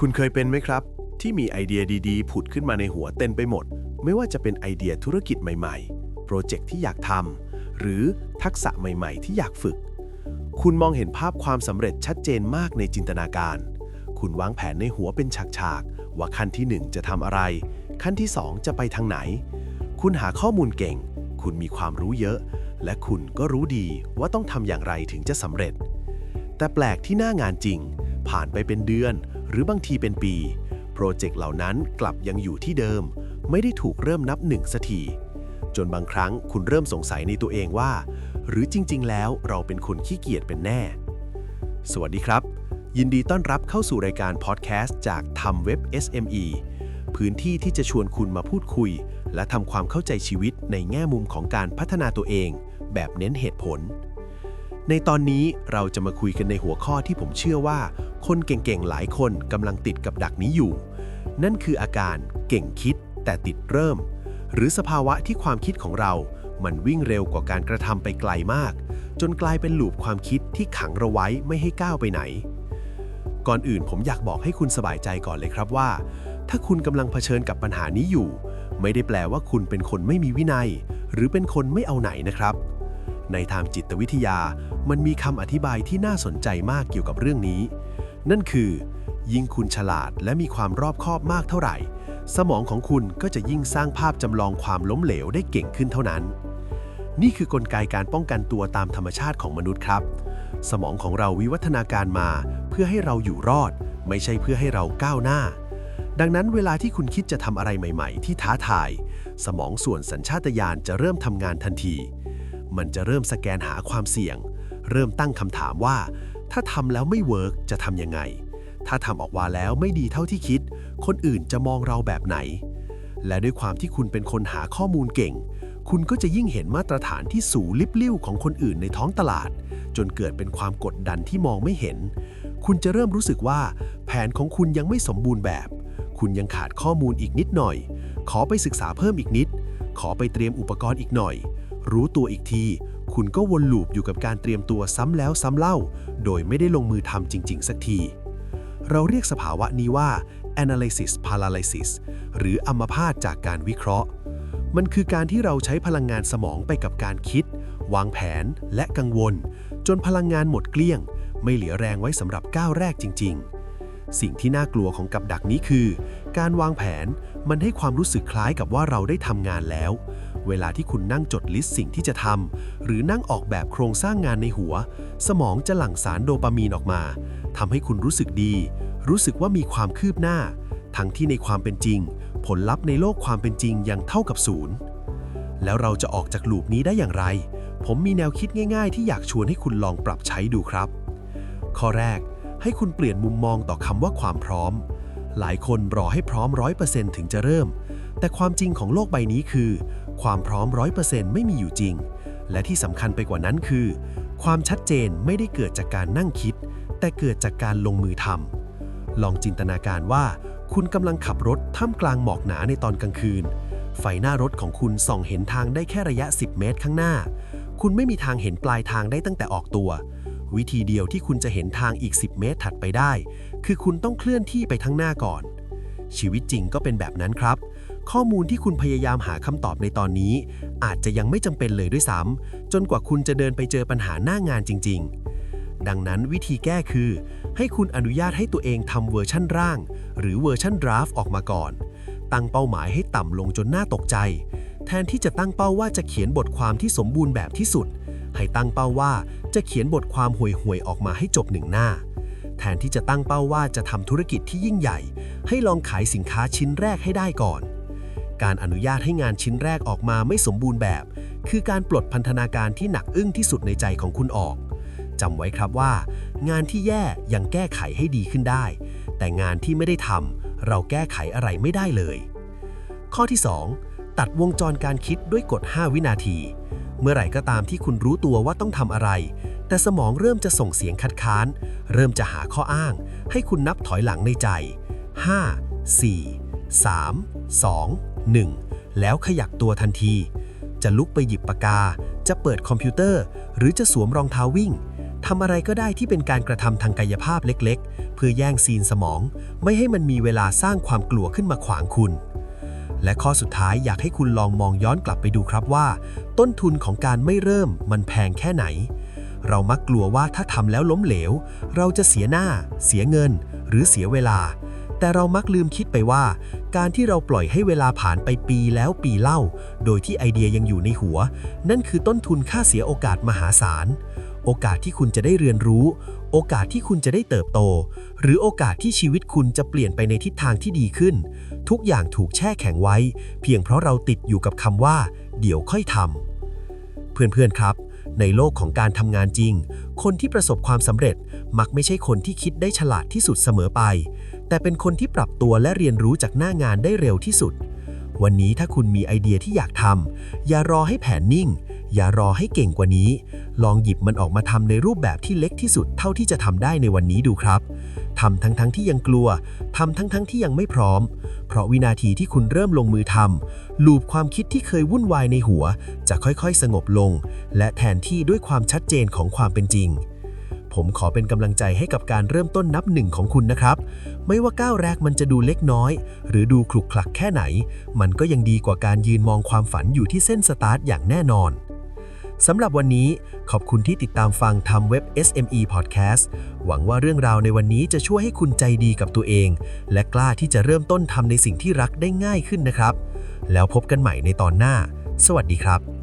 คุณเคยเป็นไหมครับ ที่มีไอเดียดีๆ ผุดขึ้นมาในหัวเต็มไปหมด ไม่ว่าจะเป็นไอเดียธุรกิจใหม่ๆ โปรเจกต์ที่อยากทำหรือทักษะใหม่ๆ ที่อยากฝึก คุณมองเห็นภาพความสำเร็จชัดเจนมากในจินตนาการ คุณวางแผนในหัวเป็นฉากๆว่าขั้นที่ 1 จะทำอะไร ขั้นที่ 2 จะไปทางไหน คุณหาข้อมูลเก่ง คุณมีความรู้เยอะ และคุณก็รู้ดีว่าต้องทำอย่างไรถึงจะสำเร็จ แต่แปลกที่หน้างานจริง ผ่านไปเป็นเดือน หรือบางทีเป็นปี โปรเจกต์เหล่านั้นกลับยังอยู่ที่เดิม ไม่ได้ถูกเริ่มนับหนึ่งสักทีจนบางครั้งคุณเริ่มสงสัยในตัวเองว่า หรือจริง ๆ แล้วเราเป็นคนขี้เกียจเป็นแน่ สวัสดีครับ ยินดีต้อนรับเข้าสู่รายการพอดแคสต์จากทำเว็บ SME พื้นที่ที่จะชวนคุณมาพูดคุย และทำความเข้าใจชีวิตในแง่มุมของการพัฒนาตัวเอง แบบเน้นเหตุผล ในตอนนี้เราจะมาคุยกันในหัวข้อที่ผมเชื่อว่า คนเก่งๆ หลายคนกำลังติดกับดักนี้อยู่ นั่นคืออาการเก่งคิดแต่ติดเริ่ม หรือสภาวะที่ความคิดของเรา มันวิ่งเร็วกว่าการกระทำไปไกลมาก จนกลายเป็นหลูปความคิดที่ขังเราไว้ไม่ให้ก้าวไปไหน ก่อนอื่นผมอยากบอกให้คุณสบายใจก่อนเลยครับว่า ถ้าคุณกำลังเผชิญกับปัญหานี้อยู่ ไม่ได้แปลว่าคุณเป็นคนไม่มีวินัย หรือเป็นคนไม่เอาไหนนะครับ ในทางจิตวิทยา มันมีคำอธิบายที่น่าสนใจมากเกี่ยวกับเรื่องนี้ นั่นคือ ยิ่งคุณฉลาดและมีความรอบคอบมากเท่าไหร่ สมองของคุณก็จะยิ่งสร้างภาพจำลองความล้มเหลวได้เก่งขึ้นเท่านั้น นี่คือกลไกการป้องกันตัวตามธรรมชาติของมนุษย์ครับ สมองของเราวิวัฒนาการมา เพื่อให้เราอยู่รอด ไม่ใช่เพื่อให้เราก้าวหน้าดังนั้นเวลาที่คุณคิดจะทำอะไรใหม่ ๆ ที่ท้าทาย สมองส่วนสัญชาตญาณจะเริ่มทำงานทันที มันจะเริ่มสแกนหาความเสี่ยง เริ่มตั้งคำถามว่า ถ้าทำแล้วไม่เวิร์กจะทำยังไง ถ้าทำออกมาแล้วไม่ดีเท่าที่คิด คนอื่นจะมองเราแบบไหน และด้วยความที่คุณเป็นคนหาข้อมูลเก่ง คุณก็จะยิ่งเห็นมาตรฐานที่สูงลิบลิ่วของคนอื่นในท้องตลาด จนเกิดเป็นความกดดันที่มองไม่เห็น คุณจะเริ่มรู้สึกว่า แผนของคุณยังไม่สมบูรณ์แบบ คุณยังขาดข้อมูลอีกนิดหน่อย ขอไปศึกษาเพิ่มอีกนิด ขอไปเตรียมอุปกรณ์อีกหน่อย รู้ตัวอีกที คุณก็วนลูปอยู่กับการเตรียมตัวซ้ำแล้วซ้ำเล่า โดยไม่ได้ลงมือทำจริง ๆ สักที เราเรียกสภาวะนี้ว่า analysis paralysis หรืออัมพาตจากการวิเคราะห์ มันคือการที่เราใช้พลังงานสมองไปกับการคิด วางแผนและกังวล จนพลังงานหมดเกลี้ยง ไม่เหลือแรงไว้สำหรับก้าวแรกจริง ๆสิ่งที่น่ากลัวของกับดักนี้คือ การวางแผนมันให้ความรู้สึกคล้ายกับว่าเราได้ทำงานแล้ว เวลาที่คุณนั่งจดลิสต์สิ่งที่จะทำหรือนั่งออกแบบโครงสร้างงานในหัว สมองจะหลั่งสารโดปามีนออกมาทำให้คุณรู้สึกดี รู้สึกว่ามีความคืบหน้า ทั้งที่ในความเป็นจริง ผลลัพธ์ในโลกความเป็นจริงยังเท่ากับศูนย์แล้วเราจะออกจากลูปนี้ได้อย่างไร ผมมีแนวคิดง่ายๆ ที่อยากชวนให้คุณลองปรับใช้ดูครับ ข้อแรก ให้คุณเปลี่ยนมุมมองต่อคำว่าความพร้อม หลายคนรอให้พร้อมร้อยเปอร์เซ็นต์ถึงจะเริ่ม แต่ความจริงของโลกใบนี้คือ ความพร้อมร้อยเปอร์เซ็นต์ไม่มีอยู่จริง และที่สำคัญไปกว่านั้นคือ ความชัดเจนไม่ได้เกิดจากการนั่งคิด แต่เกิดจากการลงมือทำลองจินตนาการว่า คุณกำลังขับรถท่ามกลางหมอกหนาในตอนกลางคืน ไฟหน้ารถของคุณส่องเห็นทางได้แค่ระยะ 10 เมตรข้างหน้า คุณไม่มีทางเห็นปลายทางได้ตั้งแต่ออกตัว วิธีเดียวที่คุณจะเห็นทางอีก 10 เมตรถัดไปได้ คือคุณต้องเคลื่อนที่ไปข้างหน้าก่อน ชีวิตจริงก็เป็นแบบนั้นครับ ข้อมูลที่คุณพยายามหาคำตอบในตอนนี้ อาจจะยังไม่จำเป็นเลยด้วยซ้ำจนกว่าคุณจะเดินไปเจอปัญหาหน้างานจริง ๆ ดังนั้นวิธีแก้คือ ให้คุณอนุญาตให้ตัวเองทำเวอร์ชั่นร่าง หรือเวอร์ชั่นดราฟต์ออกมาก่อน ตั้งเป้าหมายให้ต่ำลงจนน่าตกใจ แทนที่จะตั้งเป้าว่าจะเขียนบทความที่สมบูรณ์แบบที่สุด ให้ตั้งเป้าว่าจะเขียนบทความห่วยๆออกมาให้จบหนึ่งหน้าแทนที่จะตั้งเป้าว่าจะทำธุรกิจที่ยิ่งใหญ่ ให้ลองขายสินค้าชิ้นแรกให้ได้ก่อน การอนุญาตให้งานชิ้นแรกออกมาไม่สมบูรณ์แบบ คือการปลดพันธนาการที่หนักอึ้งที่สุดในใจของคุณออกจำไว้ครับว่า งานที่แย่ยังแก้ไขให้ดีขึ้นได้ แต่งานที่ไม่ได้ทำเราแก้ไขอะไรไม่ได้เลย ข้อที่ 2 ตัดวงจรการคิดด้วยกฎ 5 วินาที เมื่อไหร่ก็ตามที่คุณรู้ตัวว่าต้องทำอะไร แต่สมองเริ่มจะส่งเสียงคัดค้าน เริ่มจะหาข้ออ้าง ให้คุณนับถอยหลังในใจ 5 4 3 2 1 แล้วขยักตัวทันที จะลุกไปหยิบปากกา จะเปิดคอมพิวเตอร์ หรือจะสวมรองเท้าวิ่งทำอะไรก็ได้ที่เป็นการกระทำทางกายภาพเล็กๆ เพื่อแย่งซีนสมอง ไม่ให้มันมีเวลาสร้างความกลัวขึ้นมาขวางคุณ และข้อสุดท้ายอยากให้คุณลองมองย้อนกลับไปดูครับว่า ต้นทุนของการไม่เริ่มมันแพงแค่ไหน เรามักกลัวว่าถ้าทำแล้วล้มเหลว เราจะเสียหน้า เสียเงิน หรือเสียเวลา แต่เรามักลืมคิดไปว่า การที่เราปล่อยให้เวลาผ่านไปปีแล้วปีเล่า โดยที่ไอเดียยังอยู่ในหัว นั่นคือต้นทุนค่าเสียโอกาสมหาศาล โอกาสที่คุณจะได้เรียนรู้ โอกาสที่คุณจะได้เติบโต หรือโอกาสที่ชีวิตคุณจะเปลี่ยนไปในทิศทางที่ดีขึ้น ทุกอย่างถูกแช่แข็งไว้ เพียงเพราะเราติดอยู่กับคำว่า เดี๋ยวค่อยทำเพื่อนๆครับในโลกของการทำงานจริง คนที่ประสบความสำเร็จมักไม่ใช่คนที่คิดได้ฉลาดที่สุดเสมอไป แต่เป็นคนที่ปรับตัวและเรียนรู้จากหน้างานได้เร็วที่สุด วันนี้ถ้าคุณมีไอเดียที่อยากทำอย่ารอให้แผนนิ่ง อย่ารอให้เก่งกว่านี้ ลองหยิบมันออกมาทำในรูปแบบที่เล็กที่สุดเท่าที่จะทำได้ในวันนี้ดูครับทำทั้งๆทที่ยังกลัวทำทั้งๆทที่ยังไม่พร้อม เพราะวินาทีที่คุณเริ่มลงมือทำลูปความคิดที่เคยวุ่นวายในหัว จะค่อยๆ สงบลง และแทนที่ด้วยความชัดเจนของความเป็นจริง ผมขอเป็นกำลังใจให้กับการเริ่มต้นนับหนึ่งของคุณนะครับ ไม่ว่าก้าวแรกมันจะดูเล็กน้อย หรือดูคลุกคลักแค่ไหน มันก็ยังดีกว่าการยืนมองความฝันอยู่ที่เส้นสตาร์ทอย่างแน่นอนสำหรับวันนี้ขอบคุณที่ติดตามฟังทำเว็บ SME Podcast หวังว่าเรื่องราวในวันนี้จะช่วยให้คุณใจดีกับตัวเอง และกล้าที่จะเริ่มต้นทำในสิ่งที่รักได้ง่ายขึ้นนะครับ แล้วพบกันใหม่ในตอนหน้า สวัสดีครับ